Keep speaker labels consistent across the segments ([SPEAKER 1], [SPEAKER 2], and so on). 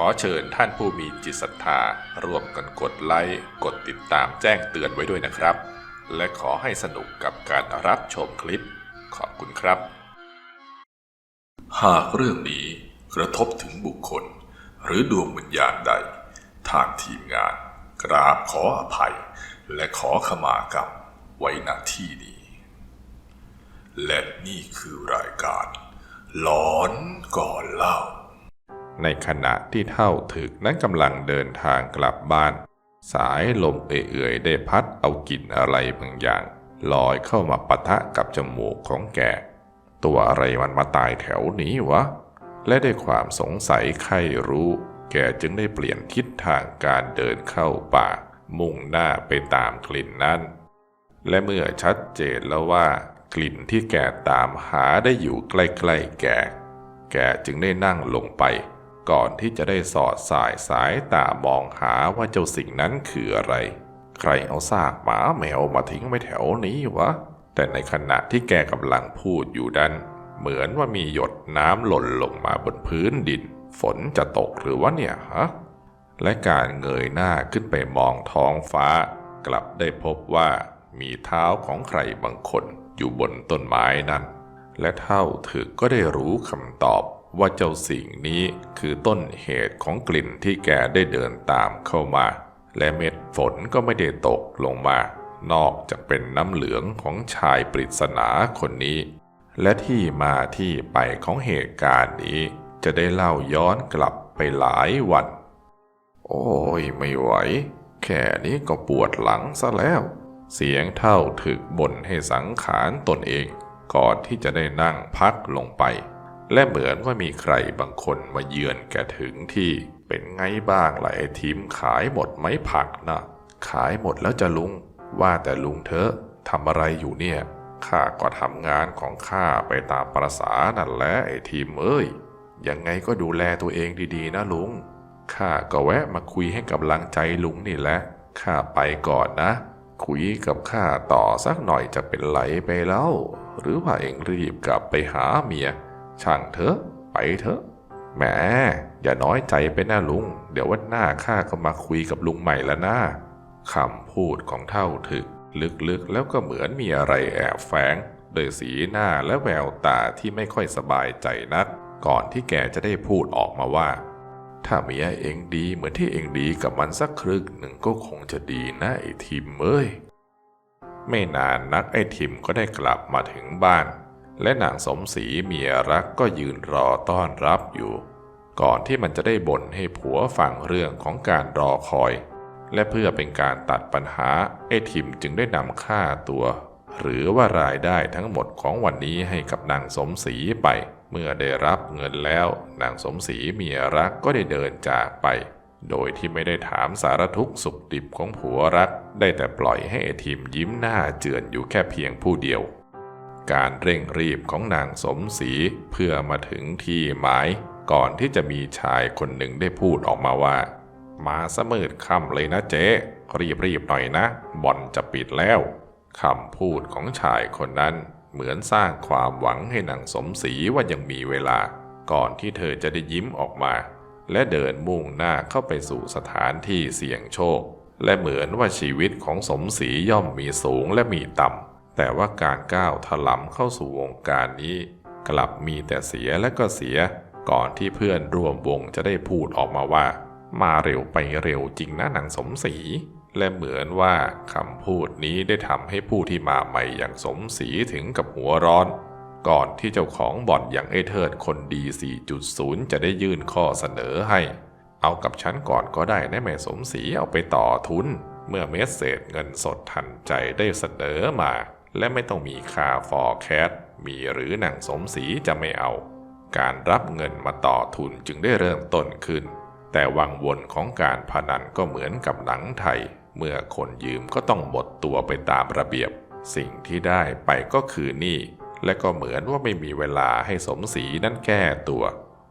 [SPEAKER 1] ขอเชิญท่านผู้มีจิตศรัทธาร่วมกันกดไลค์กดติดตามแจ้งเตือนไว้ด้วยนะครับ และขอให้สนุกกับการรับชมคลิป ขอบคุณครับ หากเรื่องนี้กระทบถึงบุคคล หรือดวงวิญญาณใด ทางทีมงาน กราบขออภัย และขอขมากรรมไว้ณที่นี้ และนี่คือรายการหลอนก่อนเล่า ในขณะที่เท่าถึกนั้นกำลังเดินทางกลับบ้าน สายลมเอื่อยๆได้พัดเอากลิ่นอะไรบางอย่าง ลอยเข้ามาปะทะกับจมูกของแก ตัวอะไรมันมาตายแถวนี้วะ และด้วยความสงสัยใครรู้ แกจึงได้เปลี่ยนทิศทางการเดินเข้าป่า มุ่งหน้าไปตามกลิ่นนั้น และเมื่อชัดเจนแล้วว่ากลิ่นที่แกตามหาได้อยู่ใกล้ๆแก แกจึงได้นั่งลงไป ก่อนที่จะได้สอดสายสายตามองหาว่าเจ้าสิ่งนั้นคืออะไร ใครเอาซากหมาแมวมาทิ้งไว้แถวนี้วะ แต่ในขณะที่แกกำลังพูดอยู่ดันเหมือนว่ามีหยดน้ำหล่นลงมาบนพื้นดิน ฝนจะตกหรือว่าเนี่ยฮะ และการเงยหน้าขึ้นไปมองท้องฟ้า กลับได้พบว่ามีเท้าของใครบางคนอยู่บนต้นไม้นั้น และเท่าถึกก็ได้รู้คำตอบ ว่าเจ้าสิ่งนี้คือต้นเหตุของกลิ่นที่แกได้เดินตามเข้ามา และเม็ดฝนก็ไม่ได้ตกลงมา นอกจากเป็นน้ำเหลืองของชายปริศนาคนนี้ และที่มาที่ไปของเหตุการณ์นี้ จะได้เล่าย้อนกลับไปหลายวัน โอ้ยไม่ไหว แค่นี้ก็ปวดหลังซะแล้ว เสียงเท่าถึกบ่นให้สังขารตนเอง ก่อนที่จะได้นั่งพักลงไป และเหมือนว่ามีใครบางคนมาเยือนแกถึงที่เป็นไงบ้างล่ะไอ้ทีมขายหมดไหมผักนะขายหมดแล้วจะลุง ว่าแต่ลุงเธอะทำอะไรอยู่เนี่ยข้าก็ทำงานของข้าไปตามประษานั่นแหละไอ้ทีมเอ้ยยังไงก็ดูแลตัวเองดีๆนะลุงข้าก็แวะมาคุยให้กำลังใจลุงนี่แหละข้าไปก่อนนะ คุยกับข้าต่อสักหน่อยจะเป็นไหลไปแล้ว หรือว่าเองรีบกลับไปหาเมีย ช่างเถอะ ไปเถอะ แหม อย่าน้อยใจไปนะลุง เดี๋ยววันหน้าข้าก็มาคุยกับลุงใหม่แล้วนะคำพูดของเท่าถึก ลึกๆแล้วก็เหมือนมีอะไรแอบแฝงโดยสีหน้าและแววตาที่ไม่ค่อยสบายใจนัก ก่อนที่แกจะได้พูดออกมาว่า ถ้าเมียเองดีเหมือนที่เองดีกับมันสักครึ่งหนึ่งก็คงจะดีนะไอ้ทิมเอ้ยไม่นานนักไอ้ทิมก็ได้กลับมาถึงบ้าน และนางสมศรีเมียรักก็ยืนรอต้อนรับอยู่ ก่อนที่มันจะได้บ่นให้ผัวฟังเรื่องของการรอคอย และเพื่อเป็นการตัดปัญหาไอ้ทิมจึงได้นำค่าตัว หรือว่ารายได้ทั้งหมดของวันนี้ให้กับนางสมศรีไป เมื่อได้รับเงินแล้ว นางสมศรีเมียรักก็ได้เดินจากไป โดยที่ไม่ได้ถามสารทุกสุขดิบของผัวรัก ได้แต่ปล่อยให้ไอ้ทิมยิ้มหน้าเจือนอยู่แค่เพียงผู้เดียว การเร่งรีบของนางสมศรีเพื่อมาถึงที่หมายก่อนที่จะมีชายคนหนึ่งได้พูดออกมาว่า มาสมืดค่ำเลยนะเจ๊รีบรีบหน่อยนะ บ่อนจะปิดแล้วคำพูดของชายคนนั้นเหมือนสร้างความหวังให้นางสมศรีว่ายังมีเวลา ก่อนที่เธอจะได้ยิ้มออกมา และเดินมุ่งหน้าเข้าไปสู่สถานที่เสี่ยงโชค และเหมือนว่าชีวิตของสมศรีย่อมมีสูงและมีต่ำ แต่ว่าการก้าวถลำเข้าสู่วงการนี้ กลับมีแต่เสียและก็เสีย ก่อนที่เพื่อนร่วมวงจะได้พูดออกมาว่า มาเร็วไปเร็วจริงนะนางสมศรีและเหมือนว่าคำพูดนี้ได้ทำให้ผู้ที่มาใหม่อย่างสมศรีถึงกับหัวร้อน ก่อนที่เจ้าของบ่อนอย่างไอเทิดคนดี 4.0 จะได้ยื่นข้อเสนอให้ เอากับฉันก่อนก็ได้นะแม่สมศรีเอาไปต่อทุน เมื่อเมสเซจเงินสดทันใจได้เสนอมา และไม่ต้องมีค่าฟอร์แคสมีหรือหนางสมศรีจะไม่เอา การรับเงินมาต่อทุนจึงได้เริ่มต้นขึ้น แต่วังวนของการพนันก็เหมือนกับหนังไทย เมื่อคนยืมก็ต้องหมดตัวไปตามระเบียบ สิ่งที่ได้ไปก็คือหนี้และก็เหมือนว่าไม่มีเวลาให้สมศรีนั้นแก้ตัว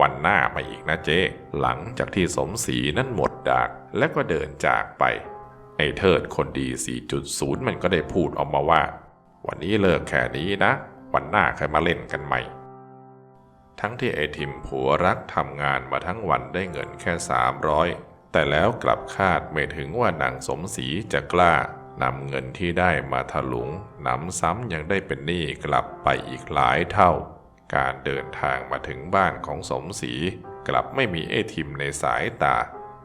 [SPEAKER 1] วันหน้ามาอีกนะเจ๊หลังจากที่สมศรีนั้นหมดดากและก็เดินจากไปไอเทิดคนดี 4.0 มันก็ได้พูดออกมาว่า วันนี้เลิกแค่นี้นะ วันหน้าใครมาเล่นกันใหม่ ทั้งที่ไอทิมผัวรักทำงานมาทั้งวันได้เงินแค่ 300 แต่แล้วกลับคาดไม่ถึงว่านางสมศรีจะกล้านำเงินที่ได้มาถลุงนำซ้ำยังได้เป็นหนี้กลับไปอีกหลายเท่า การเดินทางมาถึงบ้านของสมศรีกลับไม่มีไอทิมในสายตา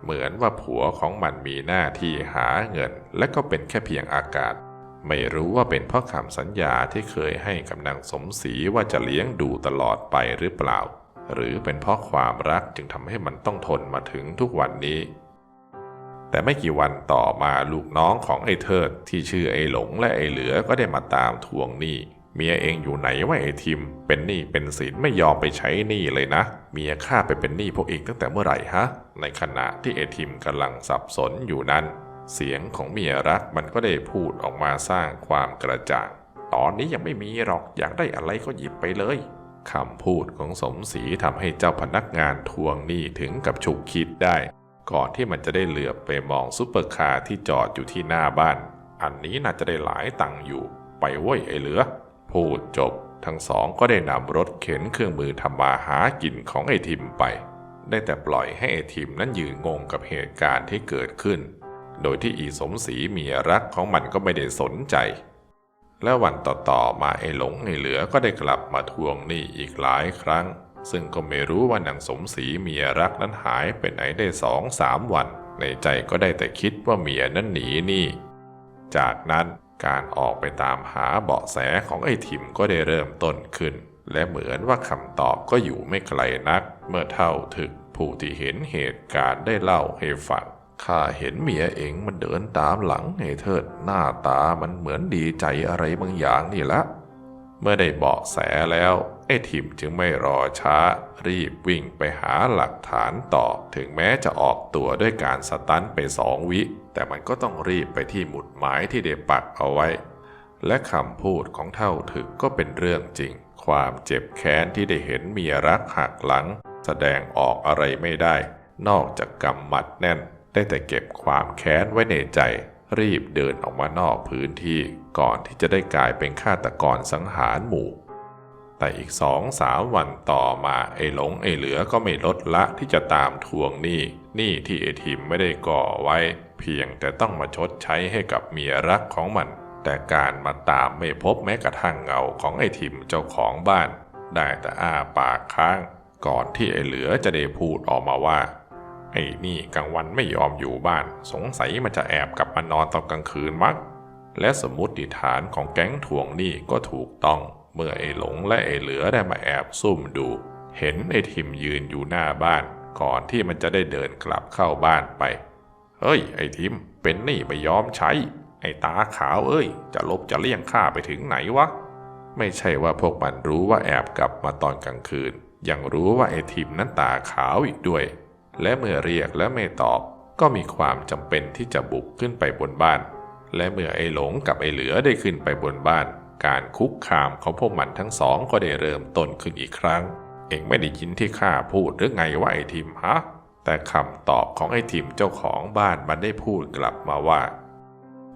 [SPEAKER 1] เหมือนว่าผัวของมันมีหน้าที่หาเงิน และก็เป็นแค่เพียงอากาศ ไม่รู้ว่าเป็นเพราะคำสัญญาที่เคยให้กับนางสมศรีว่าจะเลี้ยงดูตลอดไปหรือเปล่า หรือเป็นเพราะความรักจึงทำให้มันต้องทนมาถึงทุกวันนี้ แต่ไม่กี่วันต่อมาลูกน้องของไอ้เทิดที่ชื่อไอ้หลงและไอ้เหลือก็ได้มาตามทวงหนี้เมียเองอยู่ไหนว่าไอ้ทิม เป็นหนี้เป็นสินไม่ยอมไปใช้หนี้เลยนะ เมียข้าไปเป็นหนี้พวกเองตั้งแต่เมื่อไหร่ฮะ ในขณะที่ไอ้ทิมกำลังสับสนอยู่นั้น เสียงของเมียรักมันก็ได้พูดออกมาสร้างความกระจ่าง ตอนนี้ยังไม่มีหรอกอยากได้อะไรก็หยิบไปเลยคำพูดของสมศรีทำให้เจ้าพนักงานทวงหนี้ถึงกับฉุกคิดได้ ก่อนที่มันจะได้เหลือบไปมองซุปเปอร์คาร์ที่จอดอยู่ที่หน้าบ้าน อันนี้น่าจะได้หลายตังค์อยู่ ไปเว้ยไอ้เหลือ พูดจบ ทั้งสองก็ได้นำรถเข็นเครื่องมือทำมาหากินของไอทิมไป ได้แต่ปล่อยให้ไอทิมนั้นยืนงงกับเหตุการณ์ที่เกิดขึ้น โดยที่อีสมศรีเมียรักของมันก็ไม่ได้สนใจ และวันต่อๆมาไอ้หลงไอ้เหลือก็ได้กลับมาทวงหนี้อีกหลายครั้ง ซึ่งก็ไม่รู้ว่านางสมศรีเมียรักนั้นหายไปไหนได้สองสามวัน ในใจก็ได้แต่คิดว่าเมียนั้นหนีหนี้จากนั้นการออกไปตามหาเบาะแสของไอ้ทิมก็ได้เริ่มต้นขึ้น และเหมือนว่าคำตอบก็อยู่ไม่ไกลนัก เมื่อเท่าถึกผู้ที่เห็นเหตุการณ์ได้เล่าให้ฟัง ข้าเห็นเมียเองมันเดินตามหลังไอ้เทิดหน้าตามันเหมือนดีใจอะไรบางอย่างนี่ละ เมื่อได้เบาะแสแล้ว ไอ้ทิมจึงไม่รอช้า รีบวิ่งไปหาหลักฐานต่อ ถึงแม้จะออกตัวด้วยการสตันไปสองวิ แต่มันก็ต้องรีบไปที่หมุดหมายที่ได้ปักเอาไว้ และคำพูดของเท่าถึกก็เป็นเรื่องจริง ความเจ็บแค้นที่ได้เห็นเมียรักหักหลัง แสดงออกอะไรไม่ได้ นอกจากกำหมัดแน่น ได้แต่เก็บความแค้นไว้ในใจ รีบเดินออกมานอกพื้นที่ก่อนที่จะได้กลายเป็นฆาตกรสังหารหมู่ แต่อีกสองสามวันต่อมาไอ้หลงไอ้เหลือก็ไม่ลดละที่จะตามทวงหนี้หนี้ที่ไอ้ทิมไม่ได้ก่อไว้ เพียงแต่ต้องมาชดใช้ให้กับเมียรักของมัน แต่การมาตามไม่พบแม้กระทั่งเงาของไอ้ทิมเจ้าของบ้าน ได้แต่อ้าปากค้าง ก่อนที่ไอ้เหลือจะได้พูดออกมาว่า ไอ้นี่กลางวันไม่ยอมอยู่บ้าน สงสัยมันจะแอบกลับมานอนตอนกลางคืนมั้งและสมมติฐานของแก๊งทวงหนี้ก็ถูกต้อง เมื่อไอ้หลงและไอ้เหลือได้มาแอบซุ่มดู เห็นไอ้ทิมยืนอยู่หน้าบ้าน ก่อนที่มันจะได้เดินกลับเข้าบ้านไป เฮ้ย ไอ้ทิมเป็นหนี้ไม่ยอมใช้ ไอ้ตาขาวเอ้ย จะลบจะเลี่ยงข้าไปถึงไหนวะ ไม่ใช่ว่าพวกมันรู้ว่าแอบกลับมาตอนกลางคืน ยังรู้ว่าไอ้ทิมนั้นตาขาวอีกด้วย และเมื่อเรียกและไม่ตอบก็มีความจำเป็นที่จะบุกขึ้นไปบนบ้าน และเมื่อไอ้หลงกับไอ้เหลือได้ขึ้นไปบนบ้าน การคุกคามของพวกมันทั้งสองก็ได้เริ่มต้นขึ้นอีกครั้ง เองไม่ได้ยินที่ข้าพูดหรือไงว่าไอ้ทิมฮะ แต่คำตอบของไอ้ทิมเจ้าของบ้านมันได้พูดกลับมาว่า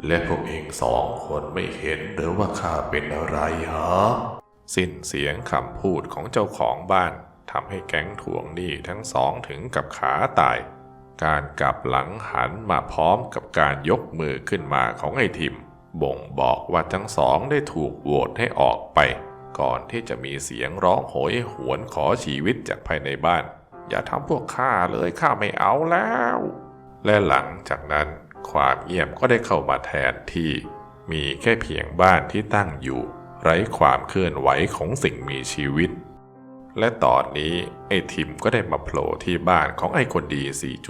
[SPEAKER 1] และพวกเองสองคนไม่เห็นหรือว่าข้าเป็นอะไรฮะ สิ้นเสียงคำพูดของเจ้าของบ้าน ทำให้แก๊งทวงหนี้ทั้งสองถึงกับขาตาย การกลับหลังหันมาพร้อมกับการยกมือขึ้นมาของไอ้ทิม บ่งบอกว่าทั้งสองได้ถูกโหวตให้ออกไป ก่อนที่จะมีเสียงร้องโหยหวนขอชีวิตจากภายในบ้าน อย่าทำพวกข้าเลยข้าไม่เอาแล้ว และหลังจากนั้นความเงียบก็ได้เข้ามาแทนที่มีแค่เพียงบ้านที่ตั้งอยู่ ไร้ความเคลื่อนไหวของสิ่งมีชีวิต และตอนนี้ไอ้ทิมก็ได้มาโผล่ที่บ้านของไอ้คนดี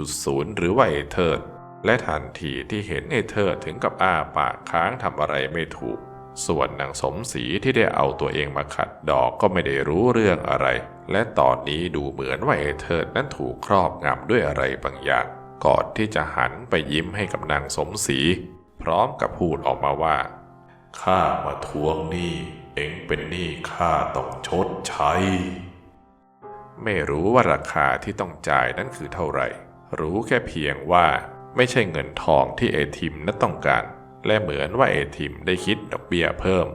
[SPEAKER 1] 4.0 หรือว่าไอ้เทิด และทันทีที่เห็นไอ้เทิดถึงกับอ้าปากค้างทำอะไรไม่ถูก ส่วนนางสมศรีที่ได้เอาตัวเองมาขัดดอกก็ไม่ได้รู้เรื่องอะไร และตอนนี้ดูเหมือนว่าไอ้เทิดนั้นถูกครอบงำด้วยอะไรบางอย่าง ก่อนที่จะหันไปยิ้มให้กับนางสมศรีพร้อมกับพูดออกมาว่าข้ามาทวงหนี้เองเป็นหนี้ข้าต้องชดใช้ ไม่รู้ว่าราคาที่ต้องจ่ายนั้นคือเท่าไหร่ รู้แค่เพียงว่าไม่ใช่เงินทองที่เอทิมนั้นต้องการ และเหมือนว่าเอทิมได้คิดดอกเบี้ยเพิ่ม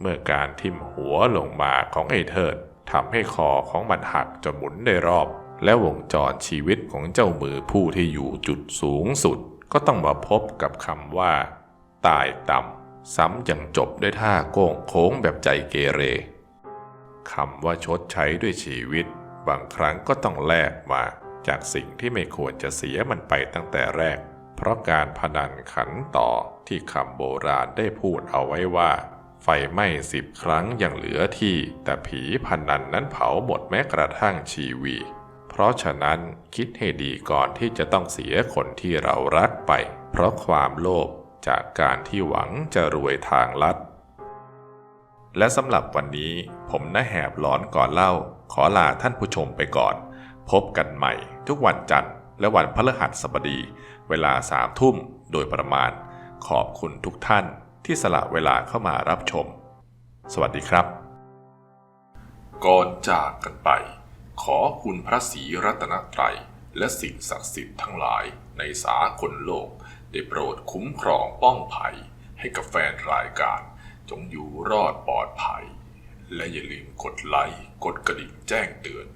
[SPEAKER 1] เมื่อการทิมหัวลงมาของเอเทิร์ดทำให้คอของมันหักจนหมุนได้รอบ และวงจรชีวิตของเจ้ามือผู้ที่อยู่จุดสูงสุด ก็ต้องมาพบกับคำว่า ตายต่ำซ้ำยังจบด้วยท่าโก้งโค้งแบบใจเกเรคำว่าชดใช้ด้วยชีวิต บางครั้งก็ต้องแลกมาจากสิ่งที่ไม่ควรจะเสียมันไปตั้งแต่แรก เพราะการพนันขันต่อที่คำโบราณได้พูดเอาไว้ว่า ไฟไหม้สิบครั้งยังเหลือที่ แต่ผีพนันนั้นเผาหมดแม้กระทั่งชีวี เพราะฉะนั้นคิดให้ดีก่อนที่จะต้องเสียคนที่เรารักไป เพราะความโลภจากการที่หวังจะรวยทางลัด และสำหรับวันนี้ผมน้าแหบหลอนก่อนเล่า ขอลาท่านผู้ชมไปก่อน พบกันใหม่ ทุกวันจันทร์และวันพฤหัสบดี เวลาสามทุ่มโดยประมาณ ขอบคุณทุกท่านที่สละเวลาเข้ามารับชม สวัสดีครับ ก่อนจากกันไป ขอคุณพระศรีรัตนตรัยและสิ่งศักดิ์สิทธิ์ทั้งหลายในสากลโลก ได้โปรดคุ้มครองป้องภัยให้กับแฟนรายการ จงอยู่รอดปลอดภัย และอย่าลืมกดไลค์กดกระดิ่งแจ้งเตือน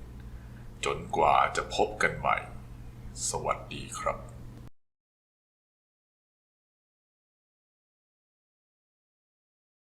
[SPEAKER 1] จนกว่าจะพบกันใหม่ สวัสดีครับ